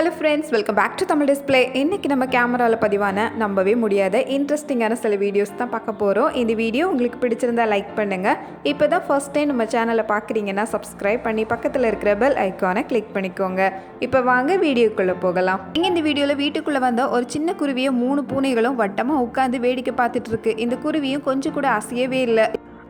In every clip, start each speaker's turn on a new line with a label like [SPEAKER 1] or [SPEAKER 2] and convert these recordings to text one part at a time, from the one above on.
[SPEAKER 1] Hello friends welcome back to Tamil display இன்றைக்கி நம்ம கேமராவில் பதிவான நம்பவே முடியாத இன்ட்ரெஸ்டிங்கான சில வீடியோஸ் தான் பார்க்க போகிறோம் இந்த வீடியோ உங்களுக்கு பிடிச்சிருந்தா லைக் பண்ணுங்கள் இப்போ தான் ஃபர்ஸ்ட் டைம் நம்ம சேனலை பார்க்குறீங்கன்னா சப்ஸ்கிரைப் பண்ணி பக்கத்தில் இருக்கிற பெல் ஐக்கானை கிளிக் பண்ணிக்கோங்க. இப்போ வாங்க வீடியோக்குள்ளே போகலாம். இங்கே இந்த வீடியோவில் வீட்டுக்குள்ளே வந்த ஒரு சின்ன குருவியை மூணு பூனைகளும் வட்டமாக உட்காந்து வேடிக்கை பார்த்துட்டு இருக்கு. இந்த குருவியும் கொஞ்சம் கூட அசையவே இல்லை.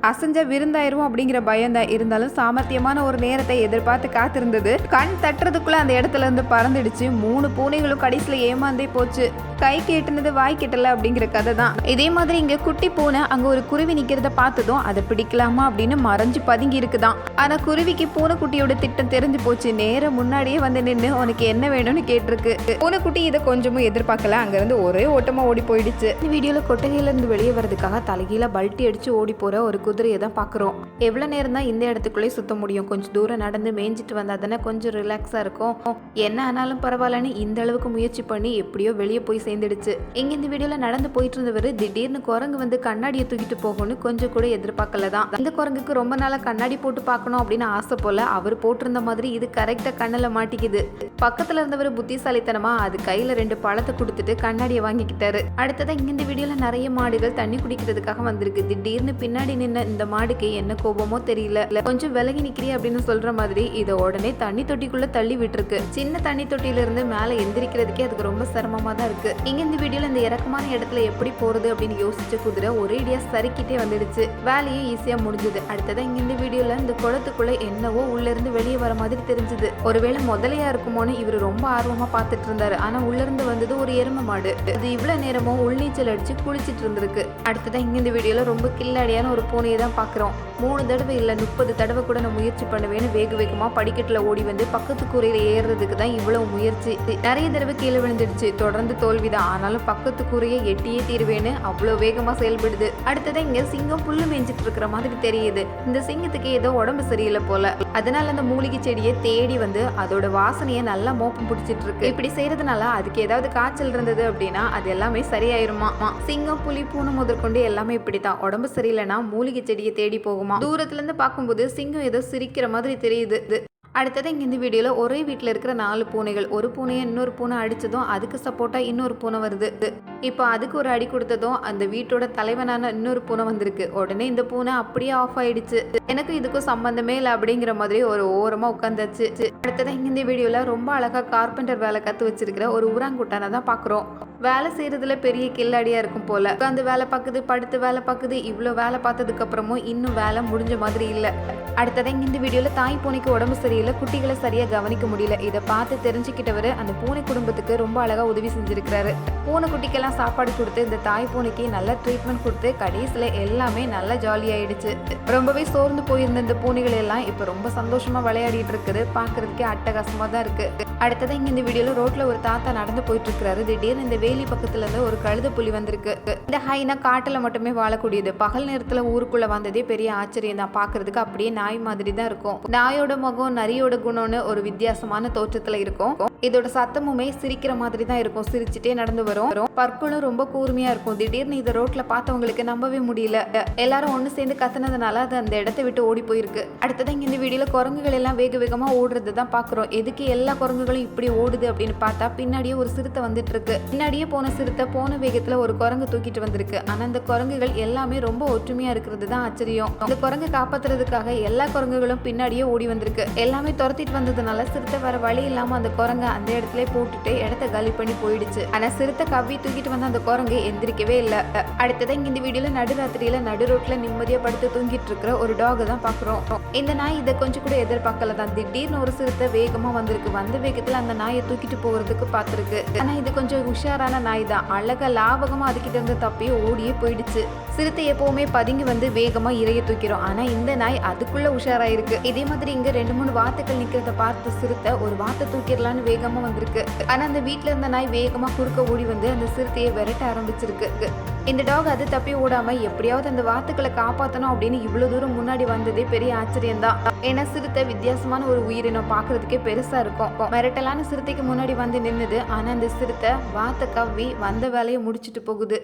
[SPEAKER 1] அசைஞ்ச விருந்தாயிரும் அப்படிங்கிற பயம் தான் இருந்தாலும் சாமர்த்தியமான ஒரு நேரத்தை எதிர்பார்த்து காத்திருந்தது. கண் தட்டுறதுக்குள்ள அந்த இடத்துல இருந்து பறந்துடுச்சு. மூணு பூனைகளும் கடைசியில் ஏமாந்தே போச்சு. கை கேட்டுனது வாய் கெட்டல அப்படிங்கிற கதை தான். இதே மாதிரி இங்க குட்டி பூனை அங்க ஒரு குருவி நிக்கிறத பார்த்ததும் அதை பிடிக்கலாமா அப்படின்னு மறைஞ்சு பதுங்கி இருக்குதான். ஆனா குருவிக்கு பூனைக்குட்டியோட திட்டம் தெரிஞ்சு போச்சு. நேரம் முன்னாடியே வந்து நின்று உனக்கு என்ன வேணும்னு கேட்டிருக்கு. பூனைக்குட்டி இதை கொஞ்சமும் எதிர்பார்க்கல. அங்க இருந்து ஒரே ஓட்டமா ஓடி போயிடுச்சு. இந்த வீடியோல கொட்டகையில இருந்து வெளியே வர்றதுக்காக தலைகீழ பல்ட்டி அடிச்சு ஓடி போற ஒரு குதிரையை தான் பார்க்குறோம். எவ்வளோ நேரம் தான் இந்த இடத்துக்குள்ளே சுத்த முடியும்? கொஞ்சம் தூரம் நடந்து மேய்ஞ்சிட்டு வந்தால் தானே கொஞ்சம் ரிலாக்ஸாக இருக்கும். என்ன ஆனாலும் பரவாயில்லன்னு இந்த அளவுக்கு முயற்சி பண்ணி எப்படியோ வெளியே போய் சேர்ந்துடுச்சு. இங்கே இந்த வீடியோவில் நடந்து போயிட்டு இருந்தவர் திடீர்னு குரங்கு வந்து கண்ணாடியை தூக்கிட்டு போகும்னு கொஞ்சம் கூட எதிர்பார்க்கல தான். இந்த குரங்குக்கு ரொம்ப நாளாக கண்ணாடி போட்டு பார்க்கணும் அப்படின்னு ஆசை போல அவர் போட்டிருந்த மாதிரி இது கரெக்டாக கண்ணில் மாட்டிக்குது. பக்கத்தில் இருந்தவர் புத்திசாலித்தனமா அது கையில் ரெண்டு பழத்தை கொடுத்துட்டு கண்ணாடியை வாங்கிக்கிட்டாரு. அடுத்ததான் இங்கே இந்த வீடியோவில் நிறைய மாடுகள் தண்ணி குடிக்கிறதுக்காக வந்திருக்கு. திடீர்னு பின்னாடி நின்ன இந்த மாடுக்கு என்ன கோபமோ தெரியல. கொஞ்சம் விலகி நிக்கிறீ அப்படின்னு சொல்ற மாதிரி இதை உடனே தண்ணி தொட்டிக்குள்ள தள்ளி விட்டுருக்கு. சின்ன தண்ணி தொட்டியில இருந்து மேல எந்திரிக்கிறதுக்கே அதுக்கு ரொம்ப சிரமமா தான் இருக்கு. இங்க இந்த வீடியோல இந்த இறக்கமான இடத்துல எப்படி போறது அப்படின்னு யோசிச்ச குதிரை ஒரேடியா சறுக்கிட்டே வந்துடுச்சு. வேலையும் ஈஸியா முடிஞ்சது. அடுத்ததான் இங்க இந்த வீடியோல இந்த குளத்துக்குள்ள என்னவோ உள்ள இருந்து வெளியே வர மாதிரி தெரிஞ்சது. ஒருவேளை முதலையா இருக்குமோன்னு இவர் ரொம்ப ஆர்வமா பார்த்துட்டு இருந்தாரு. ஆனா உள்ள இருந்து வந்தது ஒரு எருமை மாடு. அது இவ்வளவு நேரமும் உள்நீச்சல் அடிச்சு குளிச்சிட்டு இருந்திருக்கு. அடுத்ததான் இங்க இந்த வீடியோல ரொம்ப கில்லாடியான ஒரு பூனை பூனையை தான் பார்க்குறோம். மூணு தடவை இல்லை முப்பது தடவை கூட நான் முயற்சி பண்ணுவேன்னு வேக வேகமாக படிக்கட்டில் ஓடி வந்து பக்கத்து கூரையில் ஏறுறதுக்கு தான் இவ்வளோ முயற்சி. நிறைய தடவை கீழே விழுந்துடுச்சு. தொடர்ந்து தோல்விதான். ஆனாலும் பக்கத்து கூரையை எட்டியே தீருவேன்னு அவ்வளோ வேகமாக செயல்படுது. அடுத்ததான் இங்கே சிங்கம் புல்லு மேய்ஞ்சிட்டு இருக்கிற மாதிரி தெரியுது. இந்த சிங்கத்துக்கு ஏதோ உடம்பு சரியில்லை போல. அதனால அந்த மூலிகை செடியை தேடி வந்து அதோட வாசனையை நல்லா மோப்பம் பிடிச்சிட்டு இருக்கு. இப்படி செய்யறதுனால அதுக்கு ஏதாவது காய்ச்சல் இருந்தது அப்படின்னா அது எல்லாமே சரியாயிருமா சிங்கம் புலி பூனை முதற்கொண்டு எல்லாமே இப்படி தான் உடம்பு சரியில்லைன்னா மூலிகை செடியை தேடி போகுமா? தூரத்துல இருந்து பார்க்கும்போது சிங்கம் ஏதோ சிரிக்கிற மாதிரி தெரியுது. அடுத்தது இங்கே இந்த வீடியோவில் ஒரே வீட்டில் இருக்கிற நாலு பூனைகள். ஒரு பூனையை இன்னொரு பூனை அடித்ததும் அதுக்கு சப்போர்ட்டாக இன்னொரு பூனை வருது. இப்போ அதுக்கு ஒரு அடி கொடுத்ததும் அந்த வீட்டோட தலைவனான இன்னொரு பூனை வந்திருக்கு. உடனே இந்த பூனை அப்படியே ஆஃப் ஆயிடுச்சு. எனக்கு இதுக்கும் சம்பந்தமே இல்லை அப்படிங்கிற மாதிரி ஒரு ஓரமாக உட்காந்துச்சு அடுத்ததான் இங்கே இந்த வீடியோவில் ரொம்ப அழகாக கார்பெண்டர் வேலை கற்று வச்சிருக்கிற ஒரு ஊராங்குட்டானை தான் பார்க்குறோம் வேலை செய்கிறதுல பெரிய கில்லாடியாக இருக்கும் போல். உட்காந்து வேலை பார்க்குது படுத்து வேலை பார்க்குது இவ்வளோ வேலை பார்த்ததுக்கப்புறமும் இன்னும் வேலை முடிஞ்ச மாதிரி இல்லை. அடுத்ததான் இந்த வீடியோவில் தாய் பூனைக்கு உடம்பு சரியில்லை குட்டிகளை சரியாக கவனிக்க முடியல. இதை பார்த்து தெரிஞ்சுக்கிட்டவர் அந்த பூனை குடும்பத்துக்கு ரொம்ப அழகாக உதவி செஞ்சுருக்கிறாரு. பூனை குட்டிக்கெல்லாம் சாப்பாடு கொடுத்து இந்த தாய் பூனைக்கு நல்ல ட்ரீட்மெண்ட் கொடுத்து கடைசியில் எல்லாமே நல்லா ஜாலியாயிடுச்சு ரொம்பவே சோர்ந்து போயிருந்த இந்த பூனைகள் எல்லாம் இப்போ ரொம்ப சந்தோஷமா விளையாடிட்டு இருக்குது. பார்க்கறதுக்கே அட்டகாசமா தான் இருக்கு. அடுத்ததான் இங்க இந்த வீடியோல ரோட்ல ஒரு தாத்தா நடந்து போயிட்டு இருக்காரு திடீர்னு இந்த வேலி பக்கத்துல இருந்து ஒரு கழுத புலி வந்திருக்கு. இந்த ஹைனா காட்டுல மட்டுமே வாழக்கூடியது. பகல் நேரத்துல ஊருக்குள்ள வந்ததே பெரிய ஆச்சரியம் தான். பாக்குறதுக்கு அப்படியே நாய் மாதிரி தான் இருக்கும். நாயோட முகம் நரியோட குணம்னு ஒரு வித்தியாசமான தோற்றத்துல இருக்கும். இதோட சத்தமுமே சிரிக்கிற மாதிரி தான் இருக்கும். சிரிச்சுட்டே நடந்து வரும். பற்களும் ரொம்ப கூர்மையாக இருக்கும். திடீர்னு இதை ரோட்டில் பார்த்தவங்களுக்கு நம்பவே முடியல. எல்லாரும் ஒன்று சேர்ந்து கத்துனதுனால அது அந்த இடத்த விட்டு ஓடி போயிருக்கு. அடுத்ததான் இங்கே இந்த வீடியோவில் குரங்குகள் எல்லாம் வேக வேகமாக ஓடுறது தான் பார்க்குறோம். எதுக்கு எல்லா குரங்குகளும் இப்படி ஓடுது அப்படின்னு பார்த்தா பின்னாடியே ஒரு சிறுத்தை வந்துட்டு இருக்கு. பின்னாடியே போன சிறுத்தை போன வேகத்தில் ஒரு குரங்கு தூக்கிட்டு வந்திருக்கு. ஆனால் அந்த குரங்குகள் எல்லாமே ரொம்ப ஒற்றுமையாக இருக்கிறது தான் ஆச்சரியம். இந்த குரங்கு காப்பாத்துறதுக்காக எல்லா குரங்குகளும் பின்னாடியே ஓடி வந்திருக்கு. எல்லாமே துரத்திட்டு வந்ததுனால சிறுத்தை வர வழி இல்லாமல் அந்த குரங்கை அந்த இடத்துல போட்டுட்டு இடத்த காலி பண்ணி போயிடுச்சு. ஆனால் சிறுத்தை கவ்வி தூக்கிட்டு வந்து அந்த குரங்கு எந்திரிக்கவே இல்லை. அடுத்ததான் இங்க இந்த வீடியோல நடுராத்திரியில நடு ரோட்ல நிம்மதியா படுத்து தூங்கிட்டு இருக்கிற ஒரு டாக் தான் பாக்குறோம். இந்த நாய் இதை கொஞ்சம் கூட எதிர்பார்க்கல தான். திடீர்னு ஒரு சிறுத்தை வேகமா வந்திருக்கு. வந்த வேகத்துல அந்த நாயை தூக்கிட்டு போகிறதுக்கு பார்த்துருக்கு ஆனா இது கொஞ்சம் உஷாரான நாய் தான். அழகா லாபகமா அதுக்கிட்ட இருந்து தப்பியே ஓடியே போயிடுச்சு. சிறுத்தை எப்பவுமே பதுங்கி வந்து வேகமா இறைய தூக்கிறோம். ஆனா இந்த நாய் அதுக்குள்ள உஷாராயிருக்கு. இதே மாதிரி இங்க ரெண்டு மூணு வாத்துக்கள் நிக்கிறத பார்த்த சிறுத்தை ஒரு வாத்தை தூக்கிடலான்னு வேகமா வந்திருக்கு. ஆனா அந்த வீட்டில் இருந்த நாய் வேகமா குறுக்க ஓடி வந்து அந்த சிறுத்தை சிறுத்தையை விரட்ட ஆரம்பிச்சிருக்கு. இந்த டாக் அது தப்பி ஓடாம எப்படியாவது அந்த வாத்துக்களை காப்பாத்தணும் அப்படின்னு இவ்வளவு தூரம் முன்னாடி வந்ததே பெரிய ஆச்சரியம் தான் ஏன்னா சிறுத்தை வித்தியாசமான ஒரு உயிரினம் பாக்குறதுக்கே பெருசா இருக்கும். மிரட்டலான சிறுத்தைக்கு முன்னாடி வந்து நின்னுது. ஆனா அந்த சிறுத்தை வாத்தை கவ்வி வந்த வேலையை முடிச்சிட்டு போகுது.